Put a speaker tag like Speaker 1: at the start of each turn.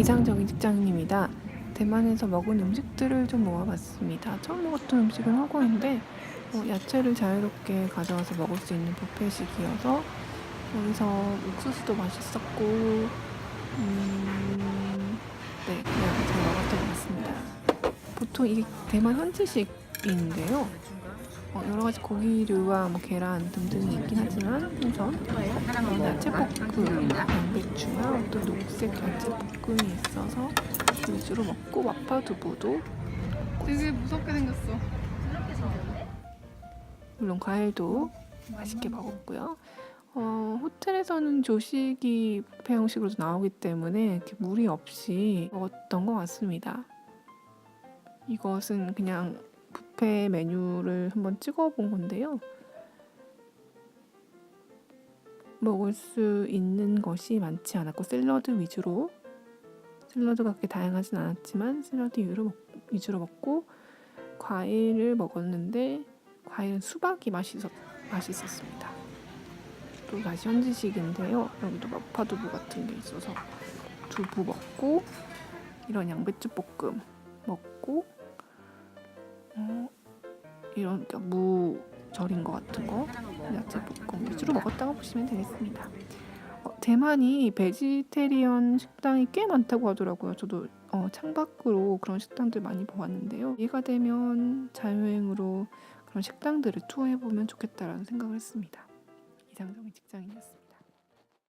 Speaker 1: 이상적인 직장인입니다. 대만에서 먹은 음식들을 좀 모아봤습니다. 처음 먹었던 음식은 허거인데 어, 야채를 자유롭게 가져와서 먹을 수 있는 뷔페식이어서 여기서 옥수수도 맛있었고 음, 네 그냥 잘 먹었던 것 같습니다. 보통 이게 대만 현지식 인데요. 어, 여러 가지 고기류와 뭐 계란 등등이 있긴 하지만 우선 어, 야채 볶음, 양배추나 또 녹색 야채 볶음이 있어서 위주로 먹고 마파 두부도
Speaker 2: 되게 무섭게 생겼어.
Speaker 1: 물론 과일도 맛있게 먹었고요. 어, 호텔에서는 조식이 뷔페 형식으로 나오기 때문에 이렇게 무리 없이 먹었던 것 같습니다. 이것은 그냥 뷔페 메뉴를 한번 찍어 본 건데요. 먹을 수 있는 것이 많지 않았고 샐러드 위주로 샐러드가 그렇게 다양하진 않았지만 샐러드 위주로, 먹, 위주로 먹고 과일을 먹었는데 과일은 수박이 맛있었, 맛있었습니다. 또 다시 현지식인데요. 여기도 마파두부 같은 게 있어서 두부 먹고 이런 양배추 볶음 먹고 어, 이런 그러니까 무 절인 것 같은 거 야채 볶음 위주로 먹었다고 보시면 되겠습니다. 어, 대만이 베지테리언 식당이 꽤 많다고 하더라고요. 저도 어, 창밖으로 그런 식당들 많이 보았는데요. 이해가 되면 자유여행으로 그런 식당들을 투어해 보면 좋겠다라는 생각을 했습니다. 이상적인 직장인이었습니다.